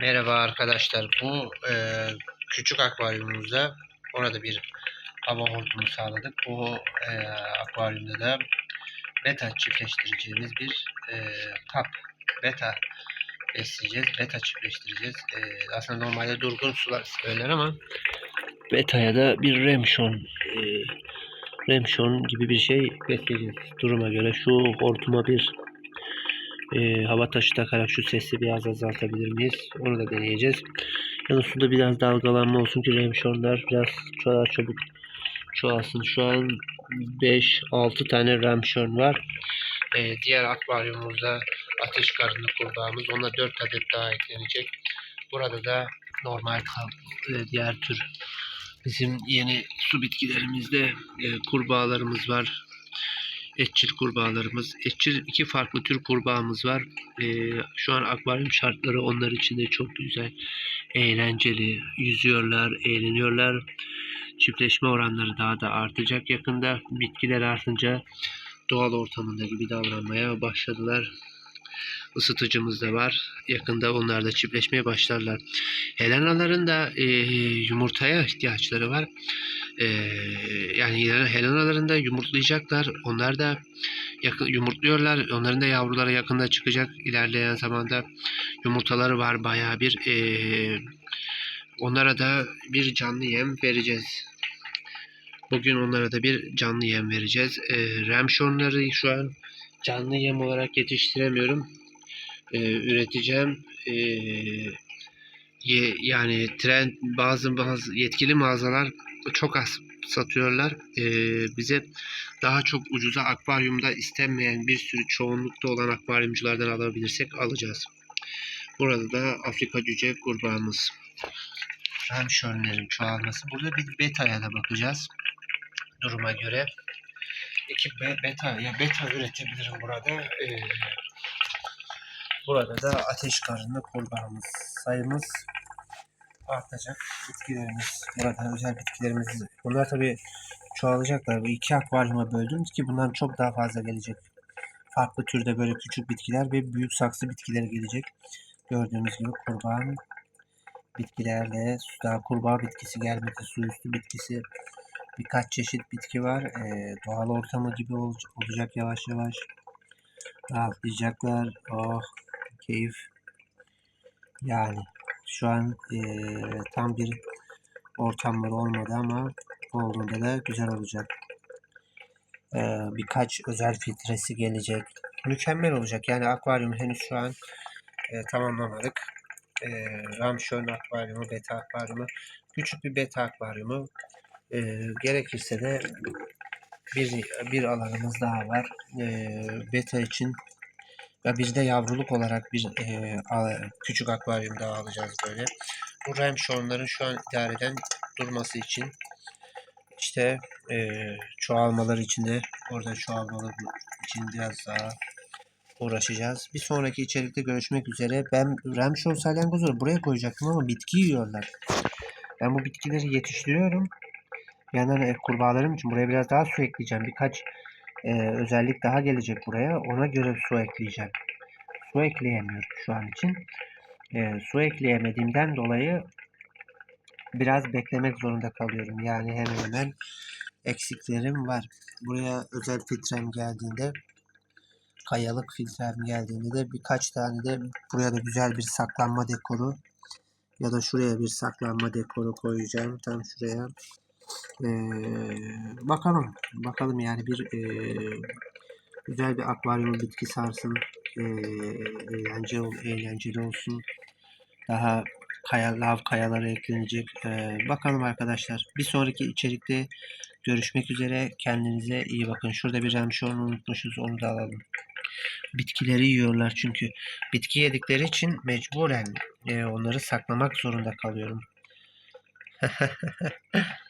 Merhaba arkadaşlar. Bu e, küçük akvaryumumuzda orada bir hava hortumu sağladık. Bu e, akvaryumda da beta çiftleştireceğimiz bir e, kap. Beta besleyeceğiz. Beta çiftleştireceğiz. E, aslında normalde durgun sular söyler ama beta'ya da bir remşon e, remşon gibi bir şey besleyeceğiz. Duruma göre şu hortuma bir e, hava taşı takarak şu sesi biraz azaltabilir miyiz? Onu da deneyeceğiz. Yani suda biraz dalgalanma olsun ki remşonlar biraz daha çabuk çoğalsın. Şu an 5-6 tane remşon var. E, diğer akvaryumumuzda ateş karınlı kurbağamız. Ona 4 adet daha eklenecek. Burada da normal e, diğer tür bizim yeni su bitkilerimizde e, kurbağalarımız var etçil kurbağalarımız. Etçil iki farklı tür kurbağamız var. Ee, şu an akvaryum şartları onlar için de çok güzel. Eğlenceli. Yüzüyorlar, eğleniyorlar. Çiftleşme oranları daha da artacak. Yakında bitkiler artınca doğal ortamında gibi davranmaya başladılar. Isıtıcımız da var. Yakında onlar da çiftleşmeye başlarlar. Helenaların da e, yumurtaya ihtiyaçları var. Ee, yani Helena'ların da yumurtlayacaklar. Onlar da yakın, yumurtluyorlar. Onların da yavruları yakında çıkacak. İlerleyen zamanda yumurtaları var bayağı bir. Ee, onlara da bir canlı yem vereceğiz. Bugün onlara da bir canlı yem vereceğiz. Ee, Remşonları şu an canlı yem olarak yetiştiremiyorum. Ee, üreteceğim. Ye, yani trend bazı bazı yetkili mağazalar çok az satıyorlar. Ee, bize daha çok ucuza akvaryumda istenmeyen bir sürü çoğunlukta olan akvaryumculardan alabilirsek alacağız. Burada da Afrika cüce kurbağamız. Remşörlerin çoğalması. Burada bir beta'ya da bakacağız. Duruma göre. İki be, beta ya beta üretebilirim burada. Ee, burada da ateş karınlı kurbağamız. Sayımız artacak. Bitkilerimiz, burada özel bitkilerimiz. Bunlar tabii çoğalacaklar. Bu iki akvaryuma böldüm ki bundan çok daha fazla gelecek. Farklı türde böyle küçük bitkiler ve büyük saksı bitkileri gelecek. Gördüğünüz gibi kurbağa bitkilerle daha kurbağa bitkisi gelmedi. Su üstü bitkisi birkaç çeşit bitki var. Ee, doğal ortamı gibi ol- olacak yavaş yavaş. Rahatlayacaklar. Oh keyif. Yani şu an eee, tam bir ortamları olmadı ama olduğunda da güzel olacak. Eee, birkaç özel filtresi gelecek. Mükemmel olacak. Yani akvaryum henüz şu an eee, tamamlamadık. Eee Ramşön akvaryumu, beta akvaryumu, küçük bir beta akvaryumu. Eee, gerekirse de bir, bir alanımız daha var. Eee, beta için ve bir de yavruluk olarak bir e, küçük akvaryum daha alacağız böyle. Bu remşonların şu an idareden durması için işte e, çoğalmaları için orada çoğalmaları için biraz daha uğraşacağız. Bir sonraki içerikte görüşmek üzere. Ben remşon salyangozları buraya koyacaktım ama bitki yiyorlar. Ben bu bitkileri yetiştiriyorum. E, kurbağalarım için buraya biraz daha su ekleyeceğim. Birkaç e, özellik daha gelecek buraya. Ona göre su ekleyeceğim. Su ekleyemiyorum şu an için. E, su ekleyemediğimden dolayı biraz beklemek zorunda kalıyorum. Yani hemen hemen eksiklerim var. Buraya özel filtrem geldiğinde kayalık filtrem geldiğinde de birkaç tane de buraya da güzel bir saklanma dekoru ya da şuraya bir saklanma dekoru koyacağım. Tam şuraya. Ee, bakalım. Bakalım yani bir ee, güzel bir akvaryum bitki sarsın. Ee, eğlence eğlenceli olsun. Daha kaya, lav kayaları eklenecek. Ee, bakalım arkadaşlar. Bir sonraki içerikte görüşmek üzere. Kendinize iyi bakın. Şurada bir remşon unutmuşuz. Onu da alalım. Bitkileri yiyorlar çünkü. Bitki yedikleri için mecburen e, onları saklamak zorunda kalıyorum.